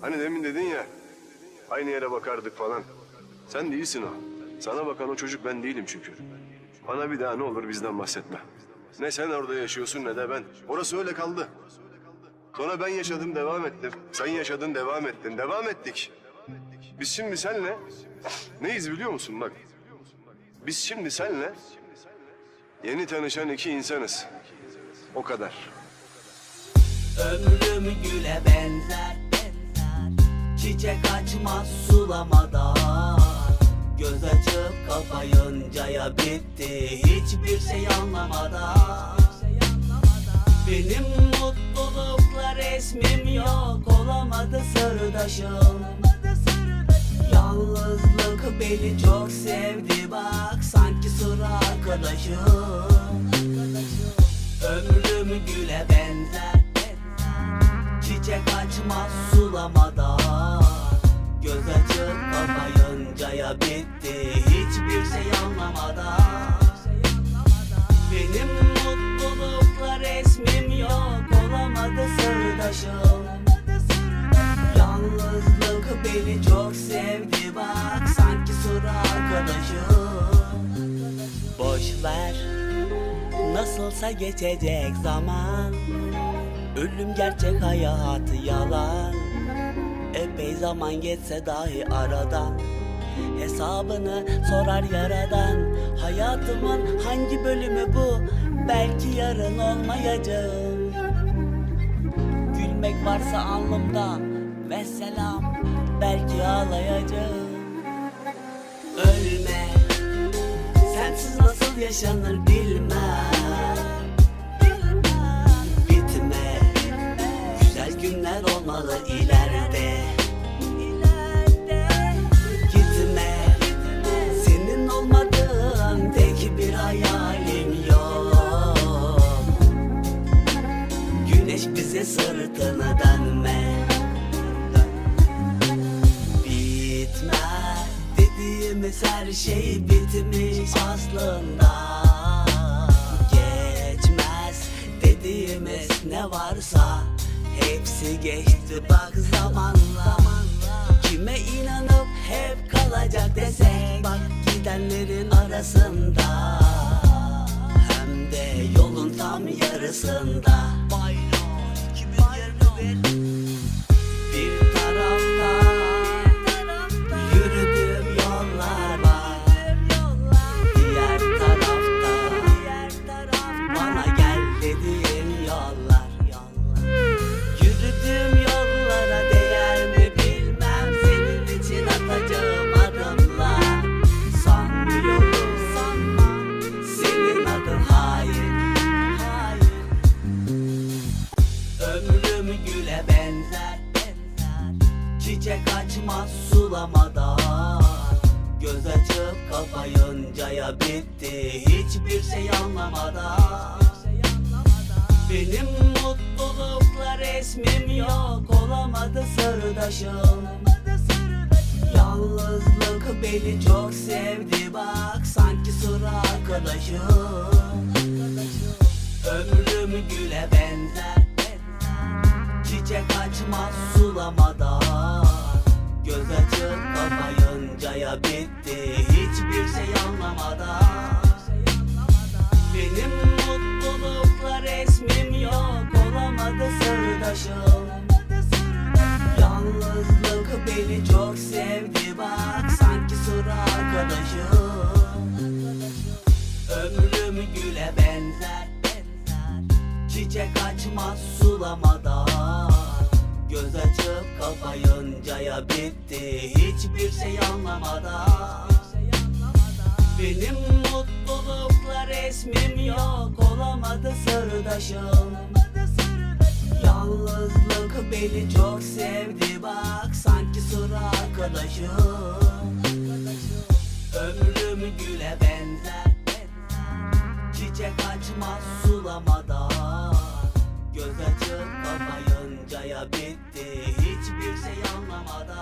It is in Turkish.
Hani demin dedin ya, aynı yere bakardık falan. Sen değilsin o. Sana bakan o çocuk ben değilim çünkü. Bana bir daha ne olur bizden bahsetme. Ne sen orada yaşıyorsun ne de ben. Orası öyle kaldı. Sonra ben yaşadım devam ettim. Sen yaşadın devam ettin. Devam ettik. Biz şimdi senle neyiz biliyor musun bak. Biz şimdi senle yeni tanışan iki insanız. O kadar. Ömrüm güle benzer Çiçek açmaz sulamadan Göz açıp kapayıncaya bitti Hiçbir şey anlamadan Benim mutlulukla resmim yok Olamadı sırdaşım. Yalnızlık beni çok sevdi bak Sanki sıra arkadaşım. Ömrüm güle benzer kapayıncaya bitti. Hiçbir şey anlamadan. Benim mutlulukla resmim yok. Olamadı sırdaşım. Yalnızlık beni çok sevdi. Bak Sanki sıra arkadaşım. Boş ver Nasılsa geçecek zaman. Ölüm gerçek hayatı yalan. Epey zaman geçse dahi aradan Hesabını sorar yaradan. Hayatımın hangi bölümü bu? Belki yarın olmayacağım Gülmek varsa alnımda Ve selam Belki ağlayacağım Ölme Sensiz nasıl yaşanır bilmem sırtını dönme Bitmez dediğimiz her şey bitmiş aslında. Geçmez dediğimiz ne varsa Hepsi geçti bak zamanla. Kime inanıp hep kalacak desek Bak gidenlerin arasında. Hem de yolun tam yarısında. Bir Ömrüm güle benzer Çiçek açmaz sulamadan Göz açıp kapayıncaya bitti Hiçbir şey anlamadan Benim mutlulukla resmim yok Olamadı sırdaşım. Yalnızlık beni çok sevdi bak Sanki sıra arkadaşım. Ömrüm güle benzer Çiçek açmaz sulamadan Göz açıp kapayıncaya bitti Hiçbir şey anlamadan. Benim mutlulukla resmim yok Olamadı sırdaşım. Yalnızlık beni çok sevdi bak Sanki sıra arkadaşım. Ömrüm güle benzer Çiçek açmaz sulamadan Göz açıp kapayıncaya bitti. Hiçbir şey anlamadan. Benim mutlulukla resmim yok. Olamadı sırdaşım. Yalnızlık beni çok sevdi. Bak Sanki sıra arkadaşım. Ömrüm güle benzer. Çiçek açmaz sulamadan. Göz açıp bitti. Hiçbir şey anlamadan